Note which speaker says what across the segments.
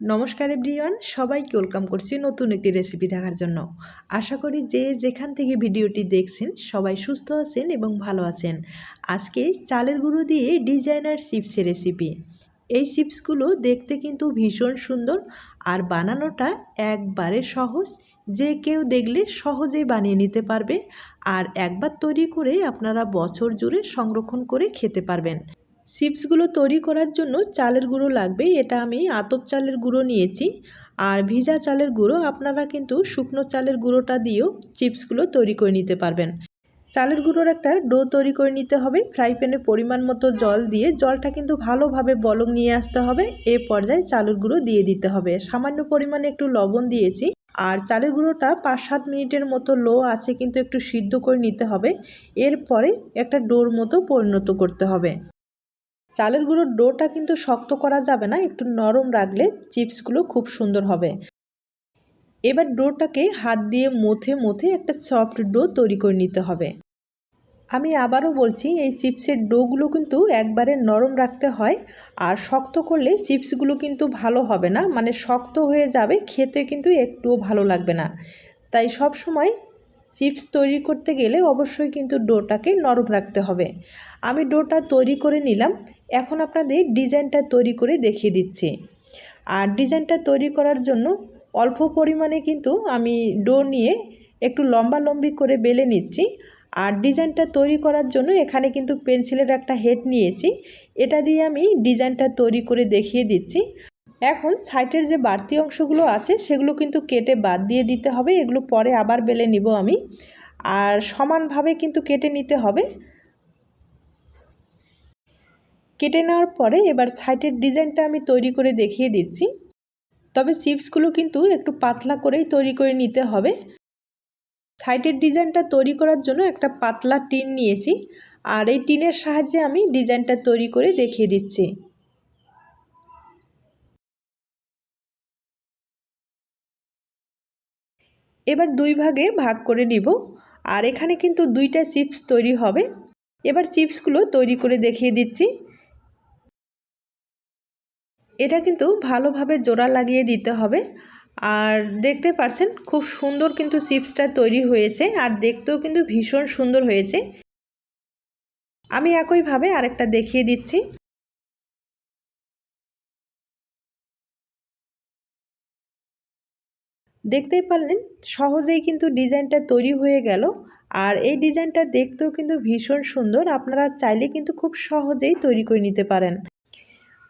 Speaker 1: নমস্কার এভরিওয়ান, সবাইকে ওয়েলকাম করছি নতুন একটি রেসিপি দেখার জন্য। আশা করি যে যেখান থেকে ভিডিওটি দেখছেন, সবাই সুস্থ আছেন এবং ভালো আছেন। আজকে চালের গুঁড়ো দিয়ে ডিজাইনার চিপসের রেসিপি এই চিপসগুলো দেখতে কিন্তু ভীষণ সুন্দর আর বানানোটা একবারে সহজ। যে কেউ দেখলে সহজেই বানিয়ে নিতে পারবে আর একবার তৈরি করে আপনারা বছর জুড়ে সংরক্ষণ করে খেতে পারবেন। চিপসগুলো তৈরি করার জন্য চালের গুঁড়ো লাগবে এটা আমি আতপ চালের গুঁড়ো নিয়েছি। আর ভিজা চালের গুঁড়ো আপনারা কিন্তু শুকনো চালের গুঁড়োটা দিয়েও চিপসগুলো তৈরি করে নিতে পারবেন। চালের গুঁড়োর একটা ডো তৈরি করে নিতে হবে, ফ্রাই প্যানে পরিমাণ মতো জল দিয়ে জলটা কিন্তু ভালোভাবে বলক নিয়ে আসতে হবে, এ পর্যায়ে চালের গুঁড়ো দিয়ে দিতে হবে। সামান্য পরিমাণে একটু লবণ দিয়েছি, আর চালের গুঁড়োটা পাঁচ সাত মিনিটের মতো লো আছে কিন্তু একটু সিদ্ধ করে নিতে হবে, এরপরে একটা ডোর মতো পরিণত করতে হবে। চালের গুঁড়োর ডোটা কিন্তু শক্ত করা যাবে না, একটু নরম রাখলে চিপসগুলো খুব সুন্দর হবে। এবার ডোটাকে হাত দিয়ে মথে মথে একটা সফট ডো তৈরি করে নিতে হবে। আমি আবারও বলছি, এই চিপসের ডোগুলো কিন্তু একবারে নরম রাখতে হয় আর শক্ত করলে চিপসগুলো কিন্তু ভালো হবে না মানে শক্ত হয়ে যাবে, খেতে কিন্তু একটুও ভালো লাগবে না। তাই সব সময় চিপস তৈরি করতে গেলে অবশ্যই কিন্তু ডোটাকে নরম রাখতে হবে। আমি ডোটা তৈরি করে নিলাম। এখন আপনাদের ডিজাইনটা তৈরি করে দেখিয়ে দিচ্ছি। আর ডিজাইনটা তৈরি করার জন্য অল্প পরিমাণে কিন্তু আমি ডো নিয়ে একটু লম্বা লম্বি করে বেলে নিচ্ছি। আর ডিজাইনটা তৈরি করার জন্য এখানে কিন্তু পেন্সিলের একটা হেড নিয়েছি। এটা দিয়ে আমি ডিজাইনটা তৈরি করে দেখিয়ে দিচ্ছি। এখন সাইটের যে বাড়তি অংশগুলো আছে, সেগুলো কিন্তু কেটে বাদ দিয়ে দিতে হবে, এগুলো পরে আবার বেলে নিব আমি। আর সমানভাবে কিন্তু কেটে নিতে হবে। কেটে নেওয়ার পরে এবার সাইটের ডিজাইনটা আমি তৈরি করে দেখিয়ে দিচ্ছি। তবে চিপসগুলো কিন্তু একটু পাতলা করেই তৈরি করে নিতে হবে। সাইটের ডিজাইনটা তৈরি করার জন্য একটা পাতলা টিন নিয়েছি, আর এই টিনের সাহায্যে আমি ডিজাইনটা তৈরি করে দেখিয়ে দিচ্ছি। এবার দুই ভাগে ভাগ করে নিব। আর এখানে কিন্তু দুইটা চিপস তৈরি হবে। এবার চিপসগুলো তৈরি করে দেখিয়ে দিচ্ছি। এটা কিন্তু ভালোভাবে জোড়া লাগিয়ে দিতে হবে। আর দেখতে পাচ্ছেন খুব সুন্দর কিন্তু চিপসটা তৈরি হয়েছে আর দেখতেও কিন্তু ভীষণ সুন্দর হয়েছে। আমি একইভাবে আরেকটা দেখিয়ে দিচ্ছি। দেখতেই পারলেন, সহজেই কিন্তু ডিজাইনটা তৈরি হয়ে গেল। আর এই ডিজাইনটা দেখতেও কিন্তু ভীষণ সুন্দর, আপনারা চাইলে কিন্তু খুব সহজেই তৈরি করে নিতে পারেন।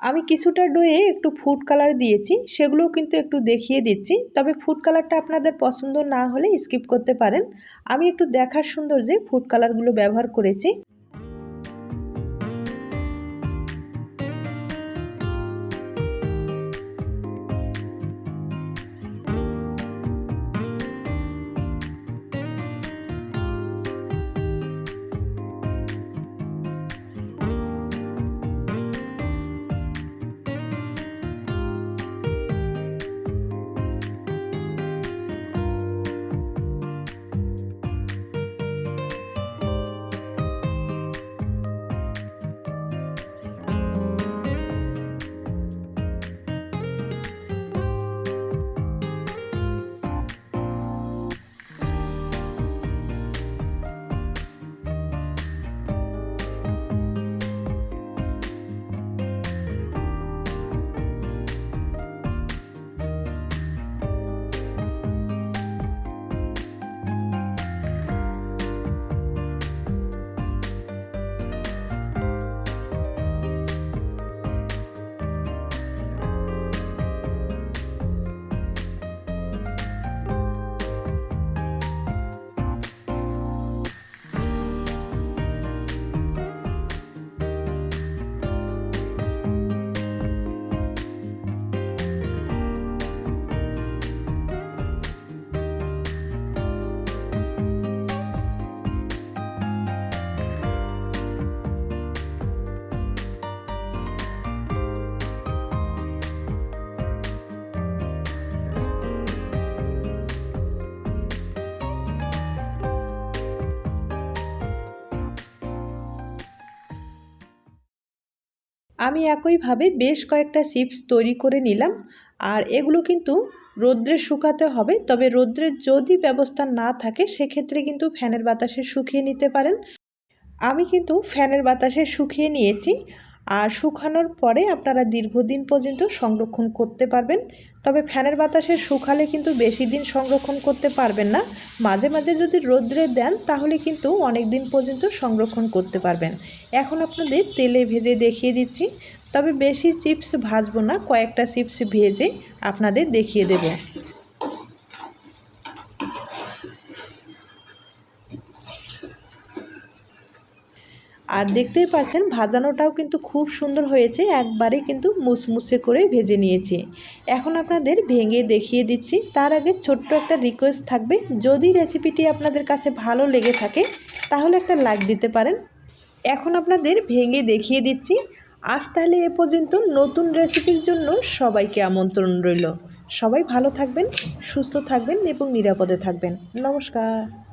Speaker 1: আমি কিছুটা ডোয়ে একটু ফুড কালার দিয়েছি, সেগুলোও কিন্তু একটু দেখিয়ে দিচ্ছি। তবে ফুড কালারটা আপনাদের পছন্দ না হলে স্কিপ করতে পারেন। আমি একটু দেখার সুন্দর যে ফুড কালারগুলো ব্যবহার করেছি। আমি একইভাবে বেশ কয়েকটা চিপস তৈরি করে নিলাম, আর এগুলো কিন্তু রোদ্রে শুকাতে হবে। তবে রোদ্রের যদি ব্যবস্থা না থাকে, সেক্ষেত্রে কিন্তু ফ্যানের বাতাসে শুকিয়ে নিতে পারেন। আমি কিন্তু ফ্যানের বাতাসে শুকিয়ে নিয়েছি। আর শুকানোর পরে আপনারা দীর্ঘদিন পর্যন্ত সংরক্ষণ করতে পারবেন। তবে ফ্যানের বাতাসে শুকালে কিন্তু বেশি দিন সংরক্ষণ করতে পারবেন না। মাঝে মাঝে যদি রোদ্রে দেন, তাহলে কিন্তু অনেক দিন পর্যন্ত সংরক্ষণ করতে পারবেন। এখন আপনাদের তেলে ভেজে দেখিয়ে দিচ্ছি। তবে বেশি চিপস ভাজবো না, কয়েকটা চিপস ভেজে আপনাদের দেখিয়ে দেব। আর দেখতেই পাচ্ছেন, ভাজানোটাও কিন্তু খুব সুন্দর হয়েছে, একবারে কিন্তু মুসমুসে করে ভেজে নিয়েছি। এখন আপনাদের ভেঙে দেখিয়ে দিচ্ছি, তার আগে ছোট্ট একটা রিকোয়েস্ট থাকবে, যদি রেসিপিটি আপনাদের কাছে ভালো লেগে থাকে, তাহলে একটা লাইক দিতে পারেন। এখন আপনাদের ভেঙে দেখিয়ে দিচ্ছি, আজ তাহলে এ পর্যন্ত নতুন রেসিপির জন্য সবাইকে আমন্ত্রণ রইল। সবাই ভালো থাকবেন, সুস্থ থাকবেন এবং নিরাপদে থাকবেন। নমস্কার।